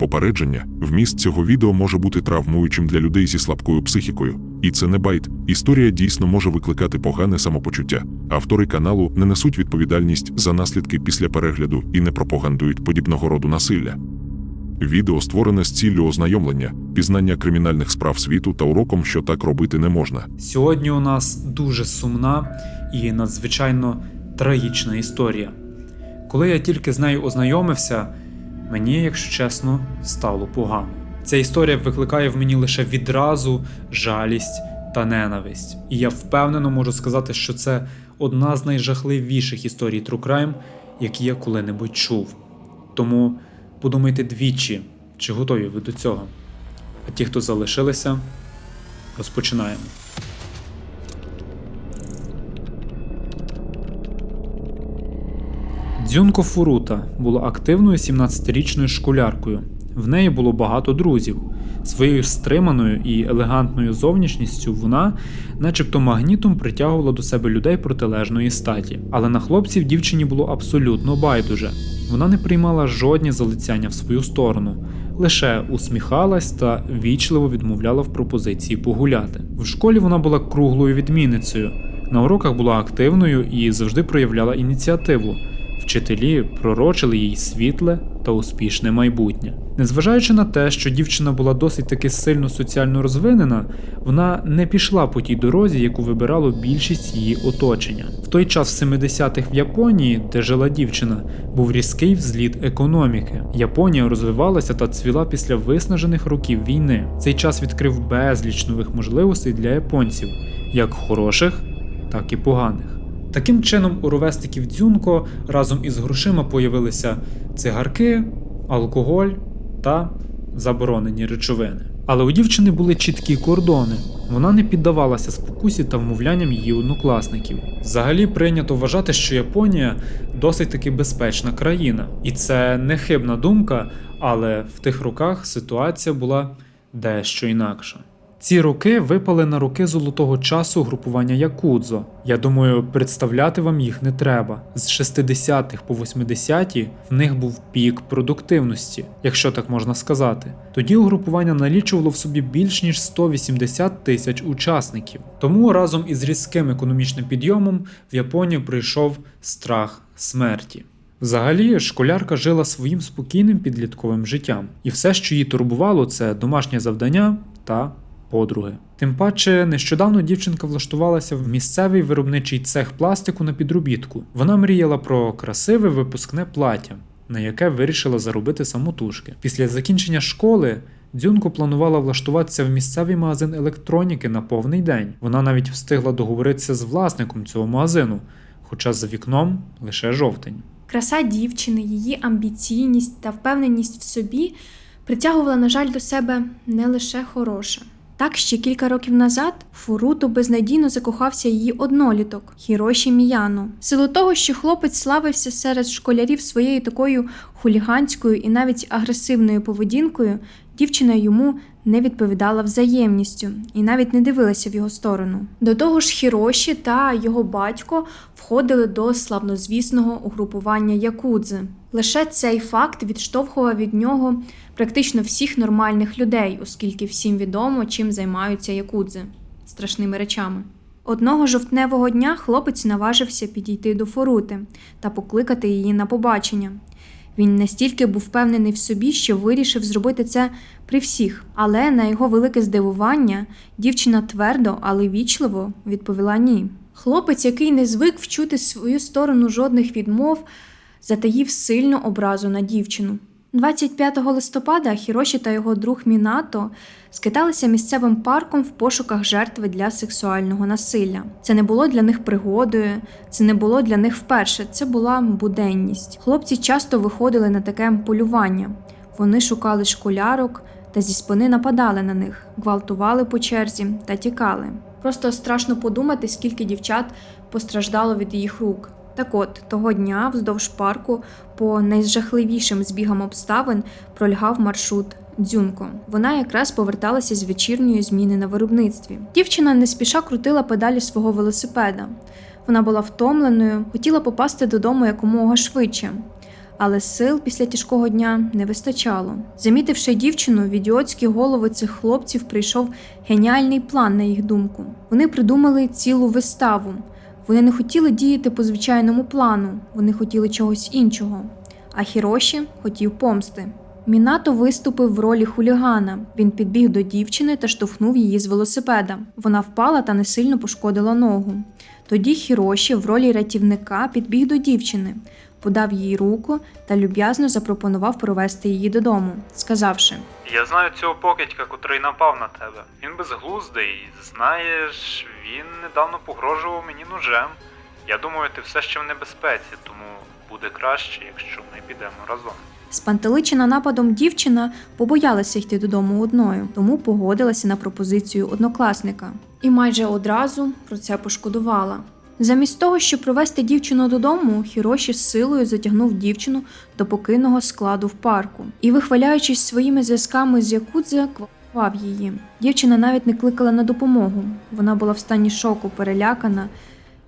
Попередження, вміст цього відео може бути травмуючим для людей зі слабкою психікою. І це не байт. Історія дійсно може викликати погане самопочуття. Автори каналу не несуть відповідальність за наслідки після перегляду і не пропагандують подібного роду насилля. Відео створене з ціллю ознайомлення, пізнання кримінальних справ світу та уроком, що так робити не можна. Сьогодні у нас дуже сумна і надзвичайно трагічна історія. Коли я тільки з нею ознайомився, мені, якщо чесно, стало погано. Ця історія викликає в мені лише відразу жалість та ненависть. І я впевнено можу сказати, що це одна з найжахливіших історій True Crime, які я коли-небудь чув. Тому подумайте двічі, чи готові ви до цього. А ті, хто залишилися, розпочинаємо. Дзюнко Фурута була активною 17-річною школяркою. В неї було багато друзів. Своєю стриманою і елегантною зовнішністю вона, начебто магнітом, притягувала до себе людей протилежної статі. Але на хлопців дівчині було абсолютно байдуже. Вона не приймала жодні залицяння в свою сторону, лише усміхалась та вічливо відмовляла в пропозиції погуляти. В школі вона була круглою відмінницею. На уроках була активною і завжди проявляла ініціативу. Вчителі пророчили їй світле та успішне майбутнє. Незважаючи на те, що дівчина була досить таки сильно соціально розвинена, вона не пішла по тій дорозі, яку вибирало більшість її оточення. В той час в 70-х в Японії, де жила дівчина, був різкий взліт економіки. Японія розвивалася та цвіла після виснажених років війни. Цей час відкрив безліч нових можливостей для японців, як хороших, так і поганих. Таким чином, у ровесників Дзюнко разом із грошима появилися цигарки, алкоголь та заборонені речовини. Але у дівчини були чіткі кордони. Вона не піддавалася спокусі та вмовлянням її однокласників. Взагалі прийнято вважати, що Японія досить таки безпечна країна, і це не хибна думка, але в тих роках ситуація була дещо інакша. Ці роки випали на роки золотого часу групування Якудзо. Я думаю, представляти вам їх не треба. З 60-х по 80-ті в них був пік продуктивності, якщо так можна сказати. Тоді угрупування налічувало в собі більш ніж 180 тисяч учасників. Тому разом із різким економічним підйомом в Японію прийшов страх смерті. Взагалі, школярка жила своїм спокійним підлітковим життям, і все, що її турбувало, це домашнє завдання та подруги. Тим паче, нещодавно дівчинка влаштувалася в місцевий виробничий цех пластику на підробітку. Вона мріяла про красиве випускне плаття, на яке вирішила заробити самотужки. Після закінчення школи. Дзюнко планувала влаштуватися в місцевий магазин електроніки на повний день. Вона навіть встигла договоритися з власником цього магазину, хоча за вікном лише жовтень. Краса дівчини, її амбіційність та впевненість в собі притягувала, на жаль, до себе не лише хороше. Так, ще кілька років назад Фуруто безнадійно закохався її одноліток Хіроші Міяно. В силу того, що хлопець славився серед школярів своєю такою хуліганською і навіть агресивною поведінкою, дівчина йому не відповідала взаємністю і навіть не дивилася в його сторону. До того ж, Хіроші та його батько входили до славнозвісного угрупування Якудзи. Лише цей факт відштовхував від нього практично всіх нормальних людей, оскільки всім відомо, чим займаються якудзи страшними речами. Одного жовтневого дня хлопець наважився підійти до Форути та покликати її на побачення. Він настільки був впевнений в собі, що вирішив зробити це при всіх, але на його велике здивування дівчина твердо, але вічливо відповіла ні. Хлопець, який не звик вчути свою сторону жодних відмов, затаїв сильну образу на дівчину. 25 листопада Хіроші та його друг Мінато скиталися місцевим парком в пошуках жертви для сексуального насилля. Це не було для них пригодою, це не було для них вперше, це була буденність. Хлопці часто виходили на таке полювання. Вони шукали школярок та зі спини нападали на них, гвалтували по черзі та тікали. Просто страшно подумати, скільки дівчат постраждало від їх рук. Так от, того дня вздовж парку по найжахливішим збігам обставин пролягав маршрут Дзюнко. Вона якраз поверталася з вечірньої зміни на виробництві. Дівчина не спіша крутила педалі свого велосипеда. Вона була втомленою, хотіла попасти додому якомога швидше. Але сил після тяжкого дня не вистачало. Замітивши дівчину, в ідіотські голови цих хлопців прийшов геніальний план, на їх думку. Вони придумали цілу виставу. Вони не хотіли діяти по звичайному плану, вони хотіли чогось іншого. А Хіроші хотів помсти. Мінато виступив в ролі хулігана. Він підбіг до дівчини та штовхнув її з велосипеда. Вона впала та не сильно пошкодила ногу. Тоді Хіроші в ролі рятівника підбіг до дівчини, подав їй руку та люб'язно запропонував провести її додому, сказавши: Я знаю цього покидька, котрий напав на тебе. Він безглуздий, знаєш, він недавно погрожував мені ножем. Я думаю, ти все ще в небезпеці, тому буде краще, якщо ми підемо разом. Спантеличена нападом дівчина побоялася йти додому одною, тому погодилася на пропозицію однокласника. І майже одразу про це пошкодувала. Замість того, щоб провести дівчину додому, Хіроші з силою затягнув дівчину до покинного складу в парку і, вихваляючись своїми зв'язками з Якудзе, квапав її. Дівчина навіть не кликала на допомогу. Вона була в стані шоку, перелякана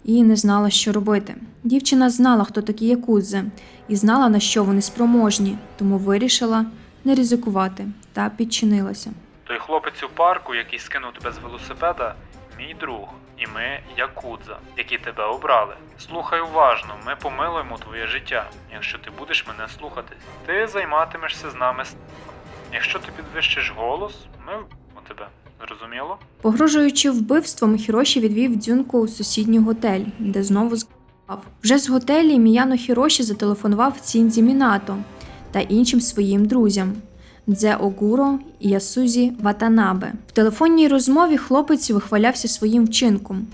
і не знала, що робити. Дівчина знала, хто такі якудзи, і знала, на що вони спроможні, тому вирішила не ризикувати та підчинилася. Той хлопець у парку, який скинув тебе з велосипеда, мій друг, і ми якудза, які тебе обрали. Слухай уважно, ми помилуємо твоє життя, якщо ти будеш мене слухатись. Ти займатимешся з нами. Якщо ти підвищиш голос, ми вб'ємо тебе. Зрозуміло? Погрожуючи вбивством, Хіроші відвів дзюнку у сусідній готель, де знову згадав. Вже з готелі Міяно Хіроші зателефонував Цінзі Мінато та іншим своїм друзям. Дзе Огуро і Ясузі Ватанабе. В телефонній розмові хлопець вихвалявся своїм вчинком.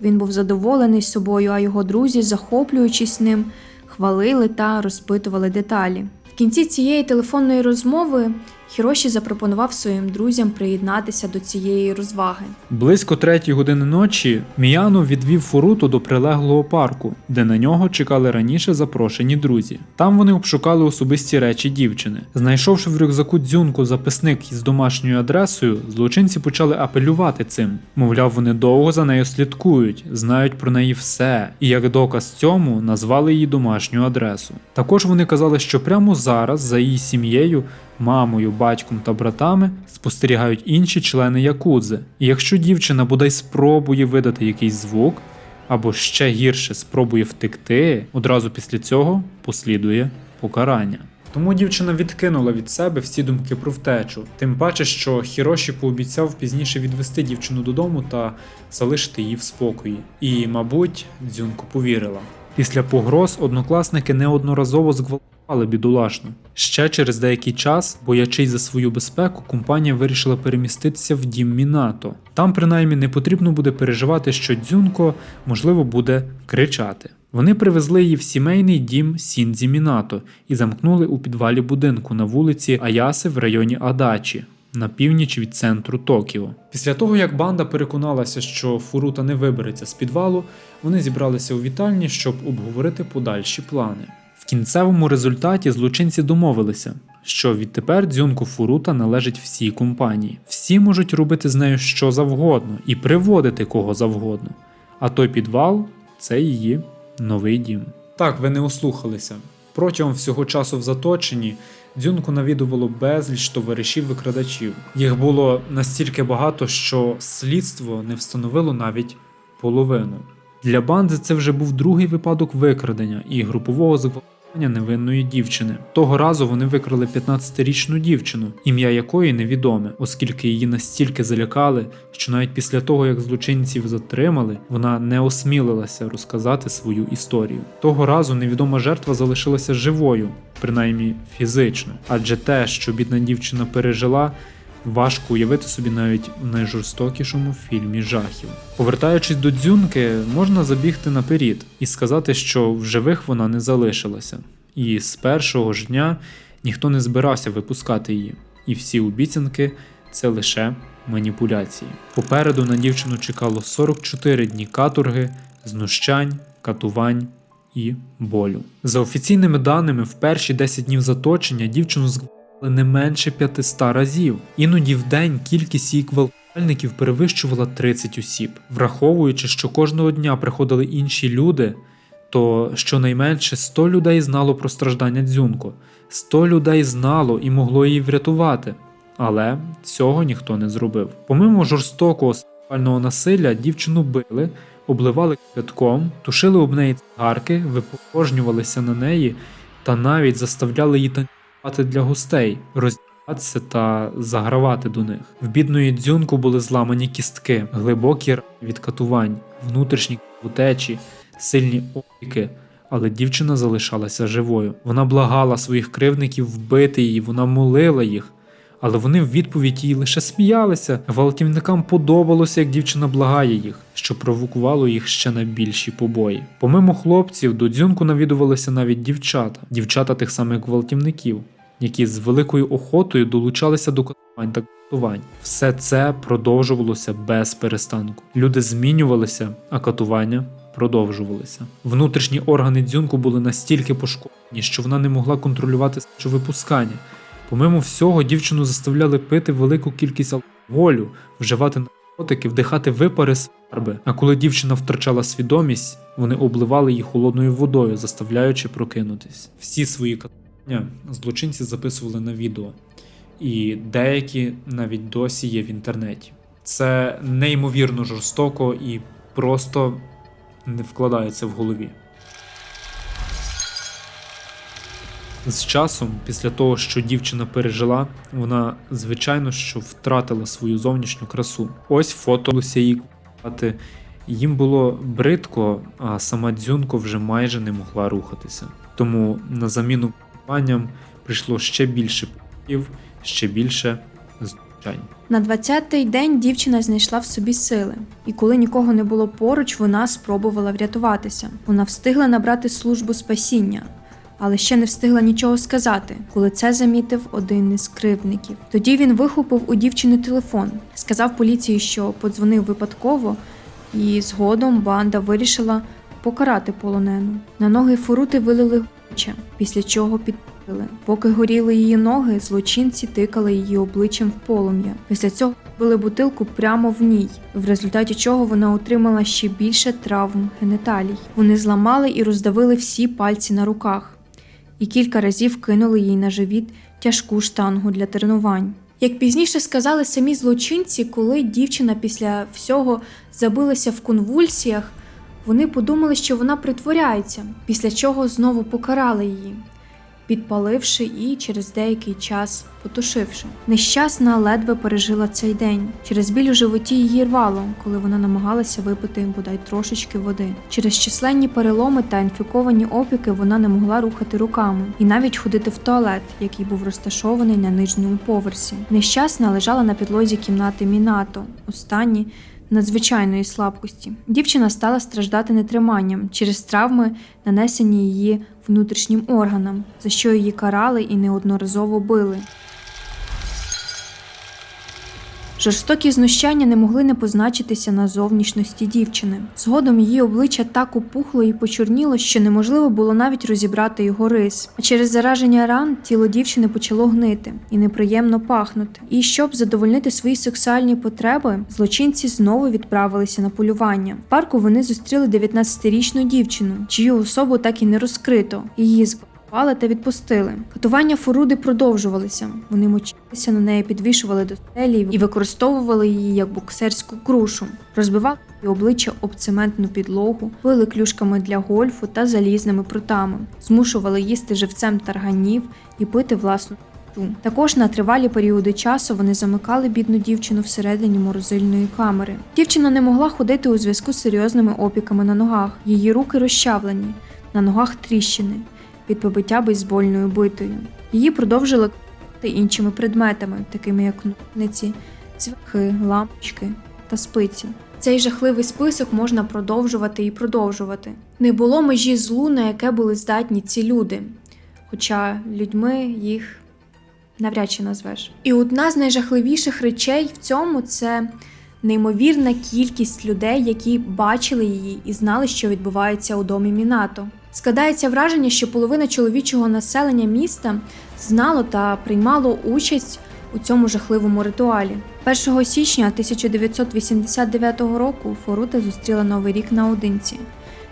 Він був задоволений собою, а його друзі, захоплюючись ним, хвалили та розпитували деталі. В кінці цієї телефонної розмови Хіроші запропонував своїм друзям приєднатися до цієї розваги. Близько третьої години ночі Міяно відвів Фуруту до прилеглого парку, де на нього чекали раніше запрошені друзі. Там вони обшукали особисті речі дівчини. Знайшовши в рюкзаку дзюнку записник із домашньою адресою, злочинці почали апелювати цим. Мовляв, вони довго за нею слідкують, знають про неї все, і як доказ цьому назвали її домашню адресу. Також вони казали, що прямо зараз за її сім'єю мамою, батьком та братами спостерігають інші члени якудзи. І якщо дівчина бодай спробує видати якийсь звук, або ще гірше спробує втекти, одразу після цього послідує покарання. Тому дівчина відкинула від себе всі думки про втечу, тим паче, що Хіроші пообіцяв пізніше відвести дівчину додому та залишити її в спокої. І, мабуть, дзюнку повірила. Після погроз однокласники неодноразово зґвалтували бідолашну. Ще через деякий час, боячись за свою безпеку, компанія вирішила переміститися в дім Мінато. Там, принаймні, не потрібно буде переживати, що дзюнко, можливо, буде кричати. Вони привезли її в сімейний дім Сіндзі Мінато і замкнули у підвалі будинку на вулиці Аяси в районі Адачі. На північ від центру Токіо. Після того, як банда переконалася, що Фурута не вибереться з підвалу, вони зібралися у вітальні, щоб обговорити подальші плани. В кінцевому результаті злочинці домовилися, що відтепер дзюнку Фурута належить всій компанії. Всі можуть робити з нею що завгодно і приводити кого завгодно. А той підвал це її новий дім. Так, ви не ослухалися. Протягом всього часу в заточенні дзюнку навідувало безліч товаришів викрадачів. Їх було настільки багато, що слідство не встановило навіть половину. Для банди це вже був другий випадок викрадення і групового зґвалтування невинної дівчини. Того разу вони викрали 15-річну дівчину, ім'я якої невідоме, оскільки її настільки залякали, що навіть після того, як злочинців затримали, вона не осмілилася розказати свою історію. Того разу невідома жертва залишилася живою, принаймні фізично, адже те, що бідна дівчина пережила. Важко уявити собі навіть в найжорстокішому фільмі жахів. Повертаючись до дзюнки, можна забігти наперед і сказати, що в живих вона не залишилася. І з першого ж дня ніхто не збирався випускати її. І всі обіцянки це лише маніпуляції. Попереду на дівчину чекало 44 дні каторги, знущань, катувань і болю. За офіційними даними, в перші 10 днів заточення дівчину зґвалтували не менше 500 разів. Іноді в день кількість її гвалтувальників перевищувала 30 осіб. Враховуючи, що кожного дня приходили інші люди, то щонайменше 100 людей знало про страждання Дзюнко, 100 людей знало і могло її врятувати. Але цього ніхто не зробив. Помимо жорстокого сексуального насилля, дівчину били, обливали кипятком, тушили об неї цигарки, випорожнювалися на неї та навіть заставляли її танцювати для гостей, роздягатися та загравати до них. В бідної дзюнку були зламані кістки, глибокі від катувань, внутрішні утечі, сильні опіки. Але дівчина залишалася живою. Вона благала своїх кривдників вбити її, вона молила їх. Але вони в відповідь їй лише сміялися. Гвалтівникам подобалося, як дівчина благає їх, що провокувало їх ще на більші побої. Помимо хлопців, до дзюнку навідувалися навіть дівчата, дівчата тих самих гвалтівників, які з великою охотою долучалися до катувань та катувань. Все це продовжувалося без перестанку. Люди змінювалися, а катування продовжувалися. Внутрішні органи дзюнку були настільки пошкоджені, що вона не могла контролювати випускання. Помимо всього, дівчину заставляли пити велику кількість алкоголю, вживати наркотики, вдихати випари з фарби. А коли дівчина втрачала свідомість, вони обливали її холодною водою, заставляючи прокинутись. Всі свої катання злочинці записували на відео, і деякі навіть досі є в інтернеті. Це неймовірно жорстоко і просто не вкладається в голові. З часом, після того, що дівчина пережила, вона звичайно що втратила свою зовнішню красу. Ось фото купувати. Їм було бридко, а сама дзюнко вже майже не могла рухатися. Тому на заміну купуванням прийшло ще більше пів, ще більше знущань. На 20-й день дівчина знайшла в собі сили, і коли нікого не було поруч, вона спробувала врятуватися. Вона встигла набрати службу спасіння, але ще не встигла нічого сказати, коли це замітив один із кривдників. Тоді він вихопив у дівчини телефон, сказав поліції, що подзвонив випадково, і згодом банда вирішила покарати полонену. На ноги фурути вилили гуче, після чого підпалили. Поки горіли її ноги, злочинці тикали її обличчям в полум'я. Після цього били бутилку прямо в ній, в результаті чого вона отримала ще більше травм генеталій. Вони зламали і роздавили всі пальці на руках, і кілька разів кинули їй на живіт тяжку штангу для тренувань. Як пізніше сказали самі злочинці, коли дівчина після всього забилася в конвульсіях, вони подумали, що вона притворяється, після чого знову покарали її, підпаливши і через деякий час потушивши. Нещасна ледве пережила цей день. Через біль у животі її рвало, коли вона намагалася випити бодай трошечки води. Через численні переломи та інфіковані опіки вона не могла рухати руками і навіть ходити в туалет, який був розташований на нижньому поверсі. Нещасна лежала на підлозі кімнати Мінато. Останні надзвичайної слабкості. Дівчина стала страждати нетриманням через травми, нанесені її внутрішнім органам, за що її карали і неодноразово били. Жорстокі знущання не могли не позначитися на зовнішності дівчини. Згодом її обличчя так опухло і почорніло, що неможливо було навіть розібрати його рис. А через зараження ран тіло дівчини почало гнити і неприємно пахнути. І щоб задовольнити свої сексуальні потреби, злочинці знову відправилися на полювання. В парку вони зустріли 19-річну дівчину, чию особу так і не розкрито. Її зґвалтували та відпустили. Катування Форуди продовжувалися. Вони мочилися на неї, підвішували до стелі і використовували її як боксерську крушу, розбивали її обличчя об цементну підлогу, били клюшками для гольфу та залізними прутами, змушували їсти живцем тарганів і пити власну. їжу. Також на тривалі періоди часу вони замикали бідну дівчину всередині морозильної камери. Дівчина не могла ходити у зв'язку з серйозними опіками на ногах. Її руки розчавлені, на ногах тріщини від побиття бейсбольною битою. Її продовжили іншими предметами, такими як ножниці, цвяхи, лампочки та спиці. Цей жахливий список можна продовжувати і продовжувати. Не було межі злу, на яке були здатні ці люди, хоча людьми їх навряд чи назвеш. І одна з найжахливіших речей в цьому це неймовірна кількість людей, які бачили її і знали, що відбувається у домі Мінато. Складається враження, що половина чоловічого населення міста знало та приймало участь у цьому жахливому ритуалі. 1 січня 1989 року Форута зустріла новий рік наодинці.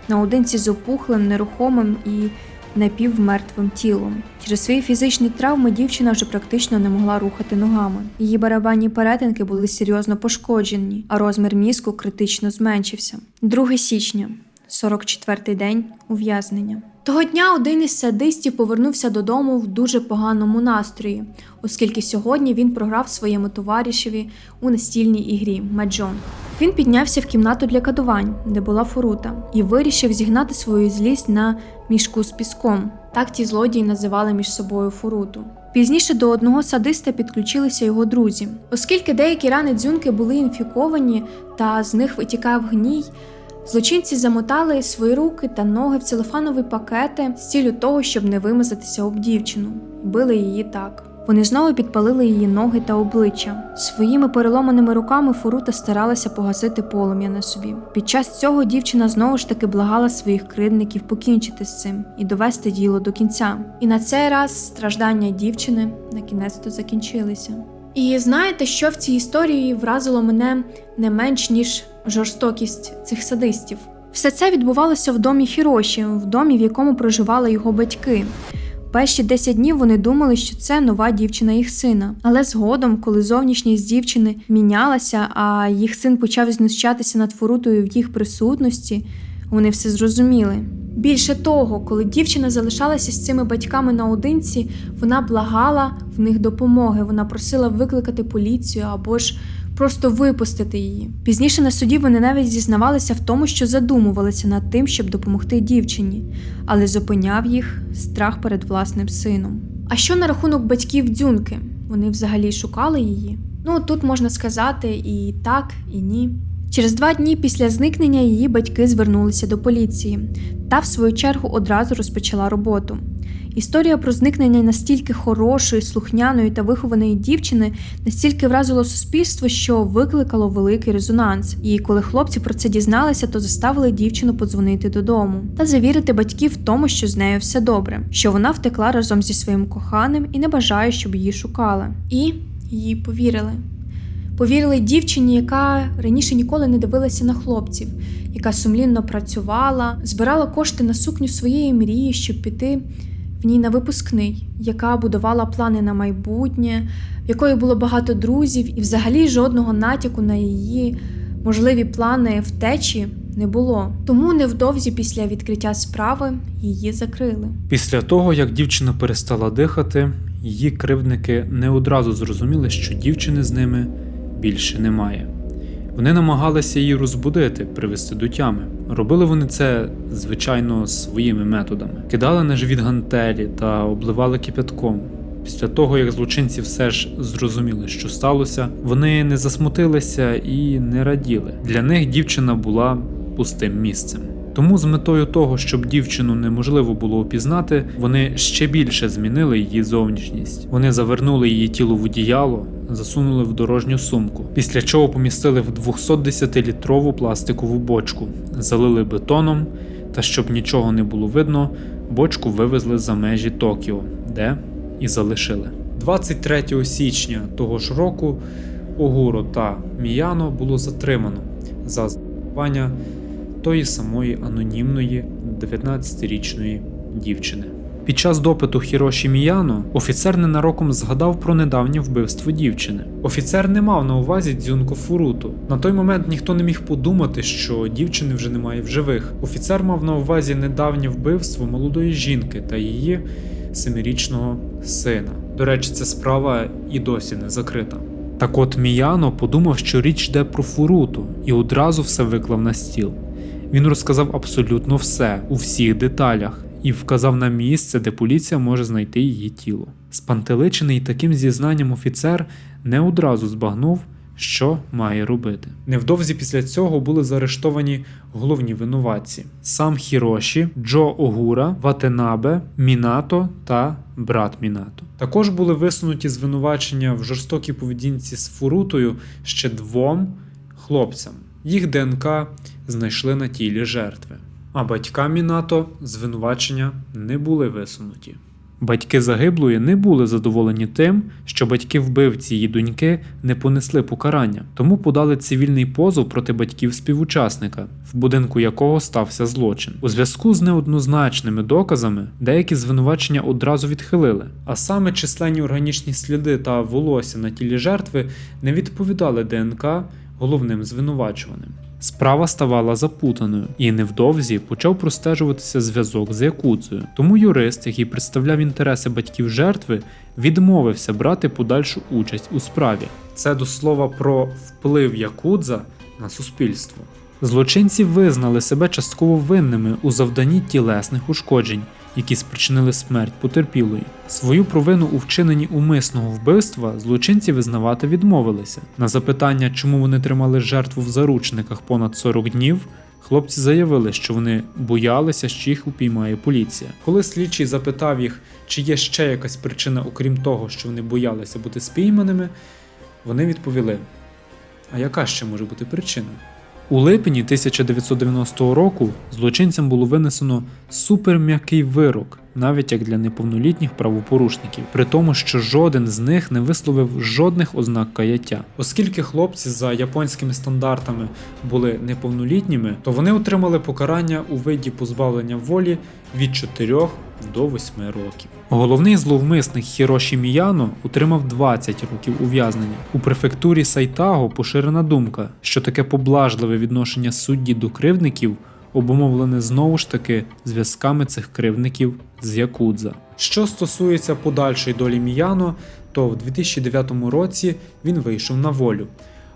наодинці з опухлим, нерухомим і напівмертвим тілом. Через свої фізичні травми дівчина вже практично не могла рухати ногами. Її барабанні перетинки були серйозно пошкоджені, а розмір мізку критично зменшився. 2 січня, 44-й день ув'язнення. Того дня один із садистів повернувся додому в дуже поганому настрої, оскільки сьогодні він програв своєму товаришеві у настільній ігрі Маджон. Він піднявся в кімнату для кадувань, де була фурута, і вирішив зігнати свою злість на мішку з піском. Так ті злодії називали між собою фуруту. Пізніше до одного садиста підключилися його друзі, оскільки деякі рани дзюнки були інфіковані та з них витікав гній. Злочинці замотали свої руки та ноги в целофанові пакети з цілю того, щоб не вимазатися об дівчину, били її так. Вони знову підпалили її ноги та обличчя. Своїми переломаними руками Фурута старалася погасити полум'я на собі. Під час цього дівчина знову ж таки благала своїх кривдників покінчити з цим і довести діло до кінця. І на цей раз страждання дівчини на кінець то закінчилися. І знаєте, що в цій історії вразило мене не менш ніж жорстокість цих садистів. Все це відбувалося в домі Хіроші, в домі, в якому проживали його батьки. Перші 10 днів вони думали, що це нова дівчина їх сина. Але згодом, коли зовнішність дівчини мінялася, а їх син почав знущатися над Фурутою в їх присутності, вони все зрозуміли. Більше того, коли дівчина залишалася з цими батьками наодинці, вона благала в них допомоги. Вона просила викликати поліцію або ж просто випустити її. Пізніше на суді вони навіть зізнавалися в тому, що задумувалися над тим, щоб допомогти дівчині, але зупиняв їх страх перед власним сином. А що на рахунок батьків дзюнки? Вони взагалі шукали її? Ну тут можна сказати і так, і ні. Через два дні після зникнення її батьки звернулися до поліції та, в свою чергу, одразу розпочала роботу. Історія про зникнення настільки хорошої, слухняної та вихованої дівчини настільки вразило суспільство, що викликало великий резонанс. І коли хлопці про це дізналися, то заставили дівчину подзвонити додому та завірити батьків в тому, що з нею все добре, що вона втекла разом зі своїм коханим і не бажає, щоб її шукали. І їй повірили. Повірили дівчині, яка раніше ніколи не дивилася на хлопців, яка сумлінно працювала, збирала кошти на сукню своєї мрії, щоб піти в ній на випускний, яка будувала плани на майбутнє, в якої було багато друзів, і взагалі жодного натяку на її можливі плани втечі не було. Тому невдовзі після відкриття справи її закрили. Після того, як дівчина перестала дихати, її кривдники не одразу зрозуміли, що дівчини з ними більше немає. Вони намагалися її розбудити, привести до тями. Робили вони це, звичайно, своїми методами. Кидали на живіт гантелі та обливали кипятком. Після того, як злочинці все ж зрозуміли, що сталося, вони не засмутилися і не раділи. Для них дівчина була пустим місцем. Тому з метою того, щоб дівчину неможливо було опізнати, вони ще більше змінили її зовнішність. Вони завернули її тіло в одіяло, засунули в дорожню сумку, після чого помістили в 210-літрову пластикову бочку, залили бетоном, та щоб нічого не було видно, бочку вивезли за межі Токіо, де і залишили. 23 січня того ж року Огуро та Міяно було затримано за зґвалтування тої самої анонімної 19-річної дівчини. Під час допиту Хіроші Міяно офіцер ненароком згадав про недавнє вбивство дівчини. Офіцер не мав на увазі дзюнко Фуруту. На той момент ніхто не міг подумати, що дівчини вже немає в живих. Офіцер мав на увазі недавнє вбивство молодої жінки та її семирічного сина. До речі, ця справа і досі не закрита. Так от Міяно подумав, що річ йде про Фуруту, і одразу все виклав на стіл. Він розказав абсолютно все у всіх деталях і вказав на місце, де поліція може знайти її тіло. Спантеличений таким зізнанням офіцер не одразу збагнув, що має робити. Невдовзі після цього були заарештовані головні винуватці: сам Хіроші, Джо Огура, Ватенабе, Мінато та брат Мінато. Також були висунуті звинувачення в жорстокій поведінці з Фурутою ще двом хлопцям. Їх ДНК знайшли на тілі жертви. А батькам Мінато звинувачення не були висунуті. Батьки загиблої не були задоволені тим, що батьки вбивці її доньки не понесли покарання, тому подали цивільний позов проти батьків співучасника, в будинку якого стався злочин. У зв'язку з неоднозначними доказами деякі звинувачення одразу відхилили, а саме численні органічні сліди та волосся на тілі жертви не відповідали ДНК головним звинувачуваним. Справа ставала запутаною, і невдовзі почав простежуватися зв'язок з Якудзою. Тому юрист, який представляв інтереси батьків жертви, відмовився брати подальшу участь у справі. Це до слова про вплив Якудза на суспільство. Злочинці визнали себе частково винними у завданні тілесних ушкоджень, які спричинили смерть потерпілої. Свою провину у вчиненні умисного вбивства злочинці визнавати відмовилися. На запитання, чому вони тримали жертву в заручниках понад 40 днів, хлопці заявили, що вони боялися, що їх упіймає поліція. Коли слідчий запитав їх, чи є ще якась причина, окрім того, що вони боялися бути спійманими, вони відповіли: А яка ще може бути причина? У липні 1990 року злочинцям було винесено суперм'який вирок, навіть як для неповнолітніх правопорушників, при тому, що жоден з них не висловив жодних ознак каяття. Оскільки хлопці за японськими стандартами були неповнолітніми, то вони отримали покарання у виді позбавлення волі від 4 до 8 років. Головний зловмисник Хіроші Міяно отримав 20 років ув'язнення. У префектурі Сайтаго поширена думка, що таке поблажливе відношення судді до кривдників обумовлене знову ж таки зв'язками цих кривдників з Якудза. Що стосується подальшої долі Міяно, то в 2009 році він вийшов на волю.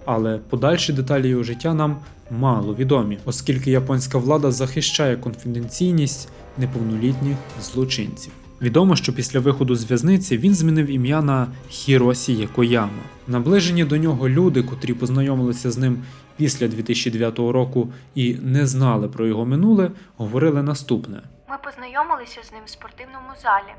Але подальші деталі його життя нам мало відомі, оскільки японська влада захищає конфіденційність неповнолітніх злочинців. Відомо, що після виходу з в'язниці він змінив ім'я на Хіросі Якояма. Наближені до нього люди, котрі познайомилися з ним після 2009 року і не знали про його минуле, говорили наступне: Ми познайомилися з ним в спортивному залі.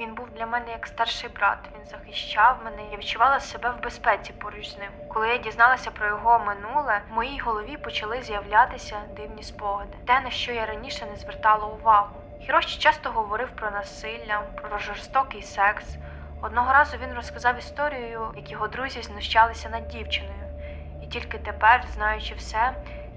Він був для мене як старший брат. Він захищав мене. Я відчувала себе в безпеці поруч з ним. Коли я дізналася про його минуле, в моїй голові почали з'являтися дивні спогади, те, на що я раніше не звертала увагу. Хіроші часто говорив про насилля, про жорстокий секс. Одного разу він розказав історію, як його друзі знущалися над дівчиною. І тільки тепер, знаючи все,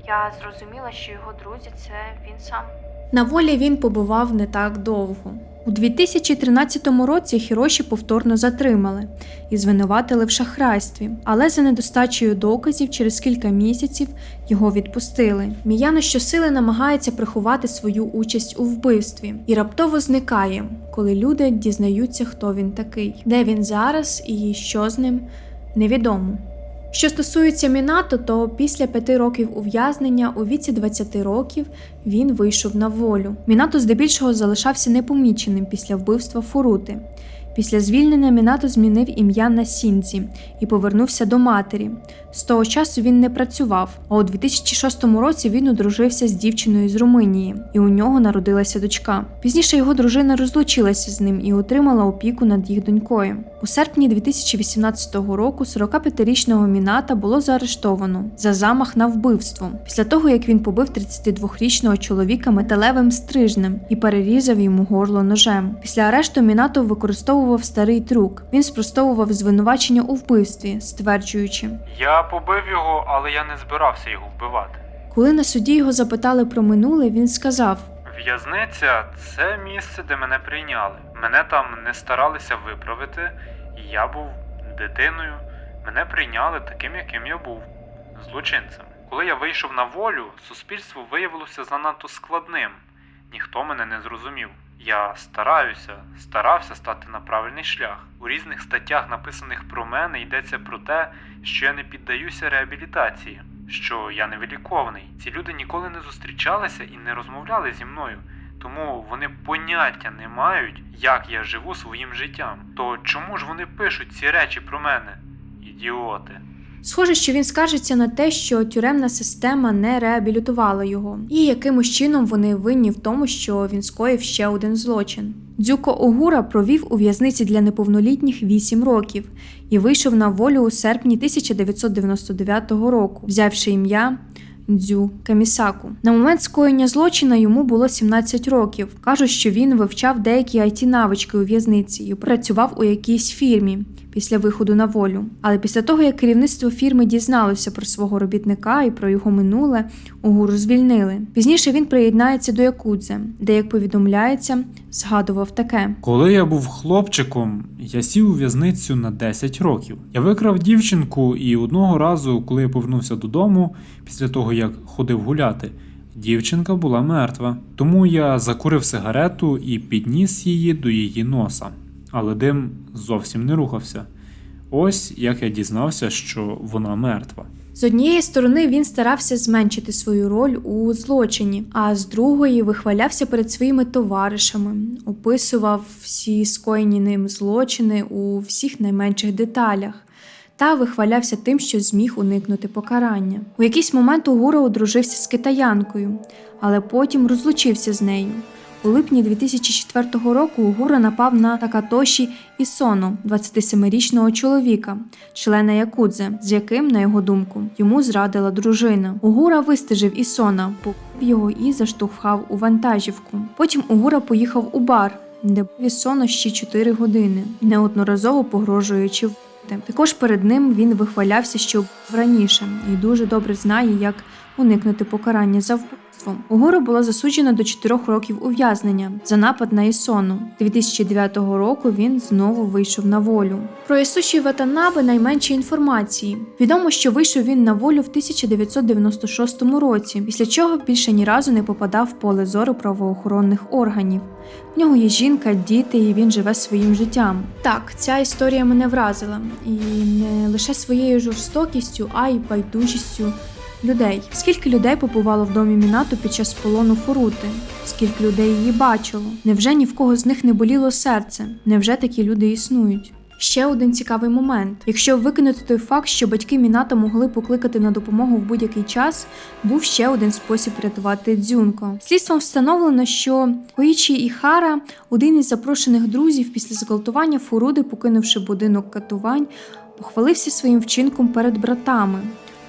я зрозуміла, що його друзі це він сам. На волі він побував не так довго. У 2013 році Хіроші повторно затримали і звинуватили в шахрайстві, але за недостачею доказів через кілька місяців його відпустили. Міяно щосили намагається приховати свою участь у вбивстві і раптово зникає, коли люди дізнаються, хто він такий, де він зараз і що з ним невідомо. Що стосується Мінато, то після п'яти років ув'язнення у віці 20 років він вийшов на волю. Мінато здебільшого залишався непоміченим після вбивства Фурути. Після звільнення Мінато змінив ім'я на Сінзі і повернувся до матері. З того часу він не працював, а у 2006 році він одружився з дівчиною з Румунії, і у нього народилася дочка. Пізніше його дружина розлучилася з ним і отримала опіку над їх донькою. У серпні 2018 року 45-річного Міната було заарештовано за замах на вбивство після того, як він побив 32-річного чоловіка металевим стрижнем і перерізав йому горло ножем. Після арешту Мінато використовував старий трюк. Він спростовував звинувачення у вбивстві, стверджуючи. Я побив його, але я не збирався його вбивати. Коли на суді його запитали про минуле, він сказав: В'язниця це місце, де мене прийняли. Мене там не старалися виправити, і я був дитиною. Мене прийняли таким, яким я був злочинцем. Коли я вийшов на волю, суспільство виявилося занадто складним. Ніхто мене не зрозумів. Я стараюся, старався стати на правильний шлях. У різних статтях, написаних про мене, йдеться про те, що я не піддаюся реабілітації, що я невилікований. Ці люди ніколи не зустрічалися і не розмовляли зі мною, тому вони поняття не мають, як я живу своїм життям. То чому ж вони пишуть ці речі про мене? Ідіоти. Схоже, що він скаржиться на те, що тюремна система не реабілітувала його, і якимось чином вони винні в тому, що він скоїв ще один злочин. Дзюко Огура провів у в'язниці для неповнолітніх 8 років і вийшов на волю у серпні 1999 року, взявши ім'я Дзю Камісаку. На момент скоєння злочина йому було 17 років. Кажуть, що він вивчав деякі it навички у в'язниці і працював у якійсь фірмі після виходу на волю. Але після того, як керівництво фірми дізналося про свого робітника і про його минуле, Угуру звільнили. Пізніше він приєднається до Якудзе, де, як повідомляється, згадував таке. Коли я був хлопчиком, я сів у в'язницю на 10 років. Я викрав дівчинку, і одного разу, коли я повернувся додому, після того як ходив гуляти, дівчинка була мертва. Тому я закурив сигарету і підніс її до її носа. Але дим зовсім не рухався. Ось як я дізнався, що вона мертва. З однієї сторони він старався зменшити свою роль у злочині, а з другої вихвалявся перед своїми товаришами, описував всі скоєні ним злочини у всіх найменших деталях. Та вихвалявся тим, що зміг уникнути покарання. У якийсь момент Угура одружився з китаянкою, але потім розлучився з нею. У липні 2004 року Угура напав на Такатоші Ісоно, 27-річного чоловіка, члена Якудзе, з яким, на його думку, йому зрадила дружина. Угура вистежив Ісона, побив його і заштовхав у вантажівку. Потім Угура поїхав у бар, де був Ісоно ще 4 години, неодноразово погрожуючи. Також перед ним він вихвалявся, що раніше, і дуже добре знає, як уникнути покарання за вбивством. Угора була засуджена до 4 років ув'язнення за напад на Ісону. 2009 року він знову вийшов на волю. Про Ісуші Ватанабе найменше інформації. Відомо, що вийшов він на волю в 1996 році, після чого більше ні разу не попадав в поле зору правоохоронних органів. В нього є жінка, діти, і він живе своїм життям. Так, ця історія мене вразила, і не лише своєю жорстокістю, а й байдужістю людей. Скільки людей побувало в домі Мінато під час полону Фурути? Скільки людей її бачило? Невже ні в кого з них не боліло серце? Невже такі люди існують? Ще один цікавий момент: якщо викинути той факт, що батьки Мінато могли покликати на допомогу в будь-який час, був ще один спосіб рятувати дзюнко. Слідством встановлено, що Коїчі Іхара, один із запрошених друзів після зґвалтування Фуруди, покинувши будинок катувань, похвалився своїм вчинком перед братами.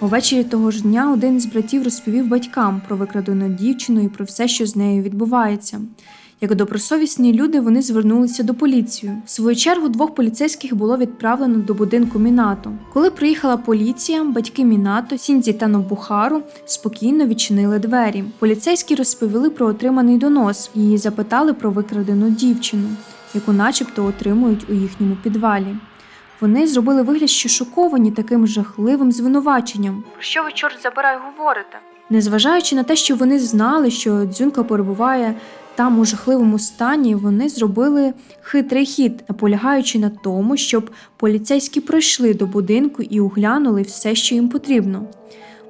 Увечері того ж дня один із братів розповів батькам про викрадену дівчину і про все, що з нею відбувається. Як добросовісні люди, вони звернулися до поліції. В свою чергу двох поліцейських було відправлено до будинку Мінато. Коли приїхала поліція, батьки Мінато, Сінзі та Нобухару спокійно відчинили двері. Поліцейські розповіли про отриманий донос і запитали про викрадену дівчину, яку начебто отримують у їхньому підвалі. Вони зробили вигляд, що шоковані таким жахливим звинуваченням. Про що ви, чорт забирай, говорите? Незважаючи на те, що вони знали, що дзюнка перебуває там у жахливому стані, вони зробили хитрий хід, наполягаючи на тому, щоб поліцейські прийшли до будинку і оглянули все, що їм потрібно.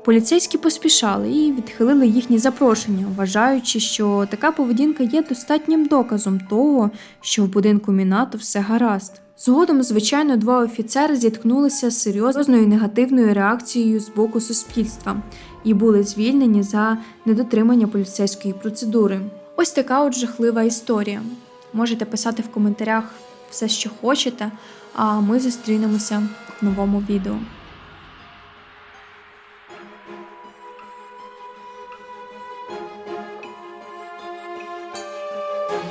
Поліцейські поспішали і відхилили їхні запрошення, вважаючи, що така поведінка є достатнім доказом того, що в будинку Мінато все гаразд. Згодом, звичайно, два офіцери зіткнулися з серйозною негативною реакцією з боку суспільства і були звільнені за недотримання поліцейської процедури. Ось така от жахлива історія. Можете писати в коментарях все, що хочете, а ми зустрінемося в новому відео.